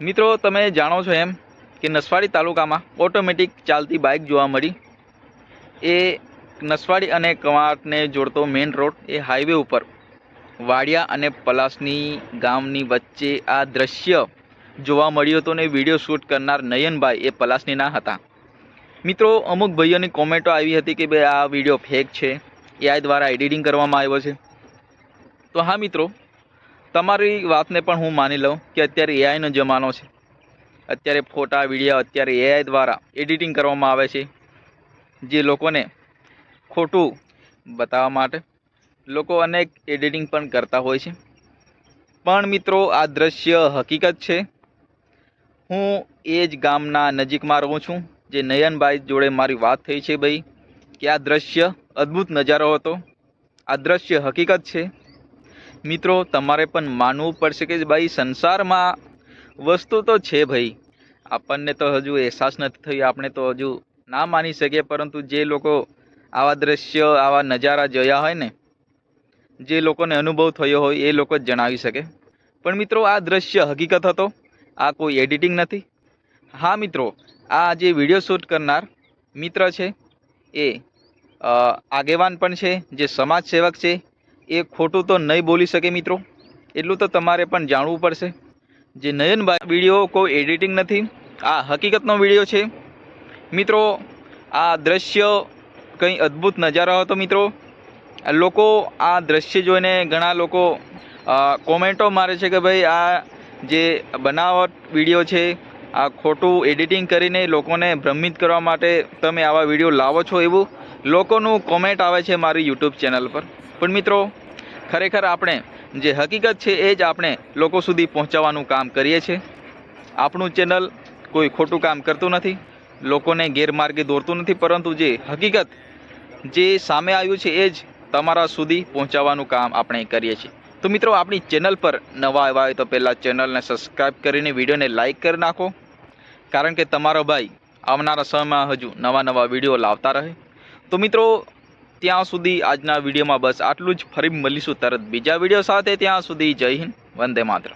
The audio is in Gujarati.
મિત્રો, તમે જાણો છો એમ કે નસવાડી તાલુકામાં ઓટોમેટિક ચાલતી બાઇક જોવા મળી. એ નસવાડી અને કવાંટને જોડતો મેઇન રોડ એ હાઈવે ઉપર વાડિયા અને પલાસની ગામની વચ્ચે આ દ્રશ્ય જોવા મળ્યું હતું ને વીડિયો શૂટ કરનાર નયનભાઈ એ પલાસનીના હતા. મિત્રો, અમુક ભાઈઓની કોમેન્ટો આવી હતી કે ભાઈ આ વીડિયો ફેક છે એઆઈ દ્વારા એડિટિંગ કરવામાં આવ્યો છે. તો હા મિત્રો તમારી વાતને પણ હું માની લઉં કે અત્યારે એઆઈનો જમાનો છે. અત્યારે ફોટા વીડિયો અત્યારે એઆઈ દ્વારા એડિટિંગ કરવામાં આવે છે. જે લોકોને ખોટું બતાવવા માટે લોકો અનેક એડિટિંગ પણ કરતા હોય છે. પણ મિત્રો, આ દ્રશ્ય હકીકત છે. હું એ જ ગામના નજીકમાં રહું છું, જે નયનભાઈ જોડે મારી વાત થઈ છે ભાઈ, કે આ દ્રશ્ય અદ્ભુત નજારો હતો. આ દ્રશ્ય હકીકત છે. મિત્રો, તમારે પણ માનવું પડશે કે ભાઈ, સંસારમાં વસ્તુ તો છે ભાઈ. આપણને તો હજુ અહેસાસ નથી થયો, આપણે તો હજુ ના માની શકીએ, પરંતુ જે લોકો આવા દ્રશ્ય, આવા નજારા જોયા હોય ને, જે લોકોને અનુભવ થયો હોય, એ લોકો જ જણાવી શકે. પણ મિત્રો, આ દ્રશ્ય હકીકત હતો, આ કોઈ એડિટિંગ નથી. હા મિત્રો, આ જે વીડિયો શૂટ કરનાર મિત્ર છે, એ આગેવાન પણ છે, જે સમાજ સેવક છે એ ખોટું તો નહીં બોલી શકે મિત્રો. એટલું તો તમારે પણ જાણવું પડશે. જે નયનભાઈ વીડિયો કોઈ એડિટિંગ નથી, આ હકીકતનો વીડિયો છે. મિત્રો, આ દ્રશ્ય કંઈ અદ્ભુત નજારો હતો મિત્રો. લોકો આ દ્રશ્ય જોઈને ઘણા લોકો કોમેન્ટો મારે છે કે ભાઈ આ જે બનાવટ વીડિયો છે આ ખોટું એડિટિંગ કરીને લોકોને ભ્રમિત કરવા માટે તમે આવા વીડિયો લાવો છો એવું લોકોનું કોમેન્ટ આવે છે મારી યુટ્યુબ ચેનલ પર. પણ મિત્રો, ખરેખર આપણે જે હકીકત છે એ જ આપણે લોકો સુધી પહોંચાડવાનું કામ કરીએ છીએ. આપણું ચેનલ કોઈ ખોટું કામ કરતું નથી, લોકોને ગેરમાર્ગે દોરતું નથી, પરંતુ જે હકીકત જે સામે આવ્યું છે એ જ તમારા સુધી પહોંચાડવાનું કામ આપણે કરીએ છીએ. તો મિત્રો, આપણી ચેનલ પર નવા આવ્યા હોય તો પહેલાં ચેનલને સબસ્ક્રાઈબ કરીને વિડીયોને લાઇક કરી નાખો. કારણ કે તમારો ભાઈ આવનારા સમયમાં હજુ નવા નવા વીડિયો લાવતા રહે. તો મિત્રો, ત્યાં સુધી આજના વિડીયોમાં બસ આટલું જ. ફરી મળીશું તરત બીજા વીડિયો સાથે. ત્યાં સુધી જય હિન્દ. વંદે માતરમ.